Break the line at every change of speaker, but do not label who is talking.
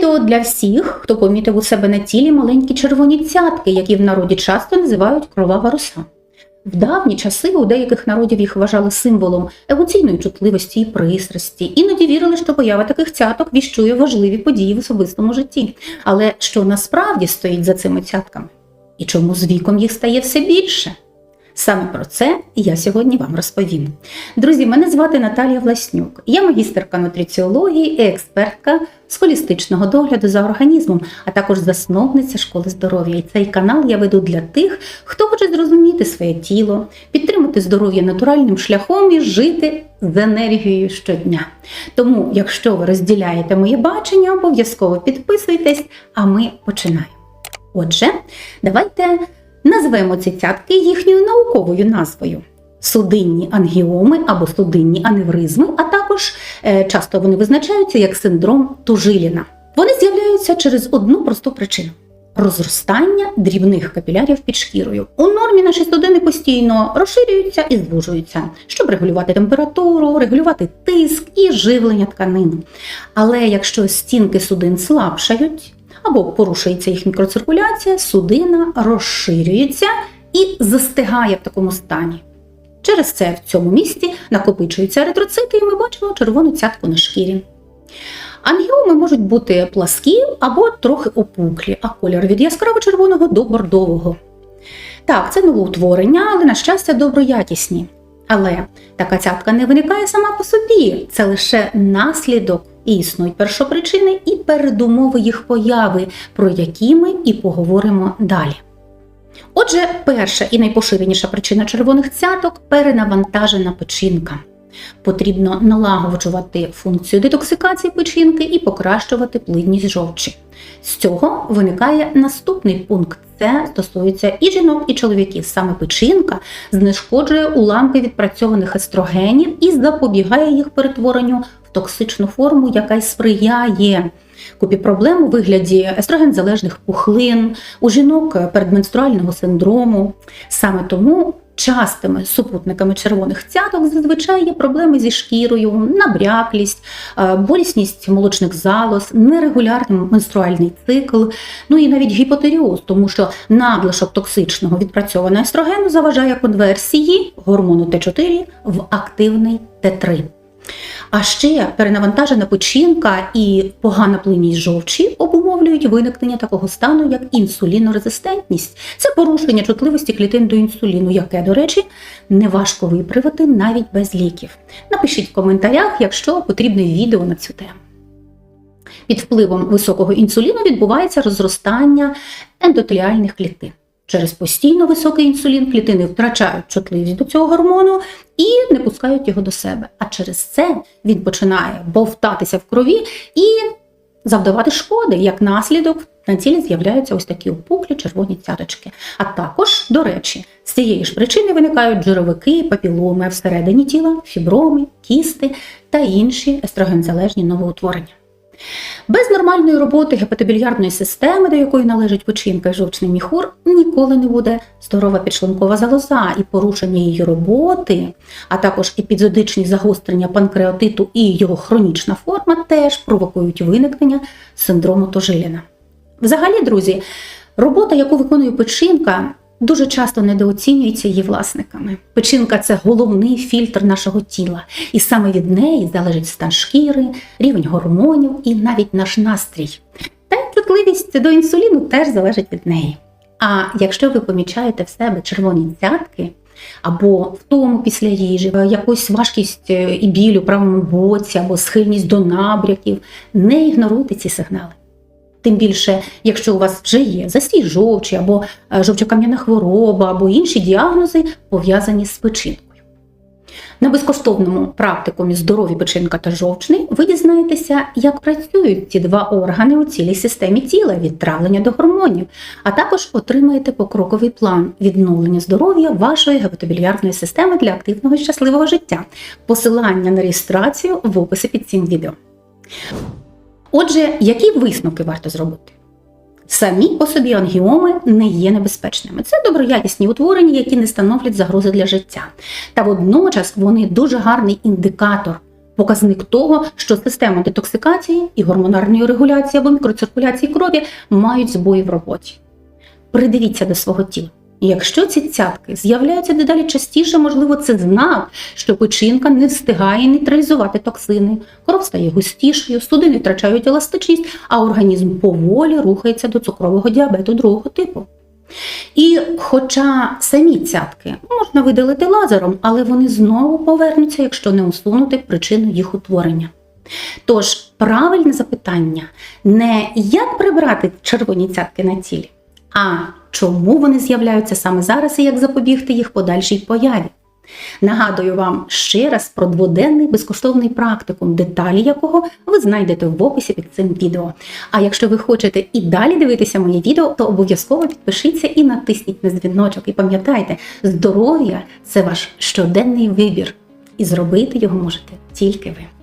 відео для всіх, хто помітив у себе на тілі маленькі червоні цятки, які в народі часто називають кровава роса. В давні часи у деяких народів їх вважали символом емоційної чутливості і пристрасті. Іноді вірили, що поява таких цяток віщує важливі події в особистому житті. Але що насправді стоїть за цими цятками? І чому з віком їх стає все більше? Саме про це я сьогодні вам розповім. Друзі, мене звати Наталія Власнюк. Я магістерка нутриціології і експертка з холістичного догляду за організмом, а також засновниця школи здоров'я. І цей канал я веду для тих, хто хоче зрозуміти своє тіло, підтримати здоров'я натуральним шляхом і жити з енергією щодня. Тому, якщо ви розділяєте моє бачення, обов'язково підписуйтесь, а ми починаємо. Отже, давайте назвемо ці цятки їхньою науковою назвою. Судинні ангіоми або судинні аневризми, а також е, часто вони визначаються як синдром Тужиліна. Вони з'являються через одну просту причину. Розростання дрібних капілярів під шкірою. У нормі наші судини постійно розширюються і звужуються, щоб регулювати температуру, регулювати тиск і живлення тканин. Але якщо стінки судин слабшають, або порушується їх мікроциркуляція, судина розширюється і застигає в такому стані. Через це в цьому місці накопичуються еритроцити, і ми бачимо червону цятку на шкірі. Ангіоми можуть бути пласкі або трохи опуклі, а колір від яскраво червоного до бордового. Так, це новоутворення, але, на щастя, доброякісні. Але така цятка не виникає сама по собі, це лише наслідок існують першопричини і передумови їх появи, про які ми і поговоримо далі. Отже, перша і найпоширеніша причина червоних цяток перенавантажена печінка. Потрібно налагоджувати функцію детоксикації печінки і покращувати плинність жовчі. З цього виникає наступний пункт. Це стосується і жінок, і чоловіків. Саме печінка знешкоджує уламки відпрацьованих естрогенів і запобігає їх перетворенню в токсичну форму, яка й сприяє купі проблем у вигляді естроген-залежних пухлин, у жінок передменструального синдрому. Саме тому частими супутниками червоних цяток зазвичай є проблеми зі шкірою, набряклість, е, болісність молочних залоз, нерегулярний менструальний цикл, ну і навіть гіпотеріоз, тому що надлишок токсичного відпрацьованого естрогену заважає конверсії гормону Т4 в активний Т3. А ще перенавантажена печінка і погана плинність жовчі обумовлюють виникнення такого стану, як інсулінорезистентність. Це порушення чутливості клітин до інсуліну, яке, до речі, неважко виправити навіть без ліків. Напишіть в коментарях, якщо потрібне відео на цю тему. Під впливом високого інсуліну відбувається розростання ендотеліальних клітин. Через постійно високий інсулін клітини втрачають чутливість до цього гормону і не пускають його до себе. А через це він починає бовтатися в крові і завдавати шкоди. Як наслідок на тілі з'являються ось такі опуклі червоні цяточки. А також, до речі, з цієї ж причини виникають жировики, папіломи всередині тіла, фіброми, кісти та інші естрогензалежні новоутворення. Без нормальної роботи гепатобільярдної системи, до якої належить печінка і жовчний міхур, ніколи не буде здорова підшлункова залоза і порушення її роботи, а також епізодичні загострення панкреатиту і його хронічна форма теж провокують виникнення синдрому Тожиліна. Взагалі, друзі, робота, яку виконує печінка, дуже часто недооцінюється її власниками. Печінка це головний фільтр нашого тіла, і саме від неї залежить стан шкіри, рівень гормонів і навіть наш настрій. Та й чутливість до інсуліну теж залежить від неї. А якщо ви помічаєте в себе червоні цятки, або втому після їжі, якусь важкість е, і біль у правому боці, або схильність до набряків, не ігноруйте ці сигнали. Тим більше, якщо у вас вже є застій жовчі, або е, жовчокам'яна хвороба, або інші діагнози, пов'язані з печінкою. На безкоштовному практикумі здорові печінка та жовчний ви дізнаєтеся, як працюють ці два органи у цілій системі тіла від травлення до гормонів, а також отримаєте покроковий план відновлення здоров'я вашої гепатобільярдної системи для активного і щасливого життя. Посилання на реєстрацію в описі під цим відео. Отже, які висновки варто зробити? Самі по собі ангіоми не є небезпечними. Це доброякісні утворення, які не становлять загрози для життя. Та водночас вони дуже гарний індикатор показник того, що система детоксикації і гормонарної регуляції або мікроциркуляції крові мають збої в роботі. Придивіться до свого тіла. І Якщо ці цятки з'являються дедалі частіше, можливо, це знак, що печінка не встигає нейтралізувати токсини, кров стає густішою, судини втрачають еластичність, а організм поволі рухається до цукрового діабету другого типу. І хоча самі цятки можна видалити лазером, але вони знову повернуться, якщо не усунути причину їх утворення. Тож правильне запитання не як прибрати червоні цятки на тілі, а чому вони з'являються саме зараз і як запобігти їх подальшій появі. Нагадую вам ще раз про дводенний безкоштовний практикум, деталі якого ви знайдете в описі під цим відео. А якщо ви хочете і далі дивитися моє відео, то обов'язково підпишіться і натисніть на дзвіночок. І пам'ятайте, здоров'я це ваш щоденний вибір, і зробити його можете тільки ви.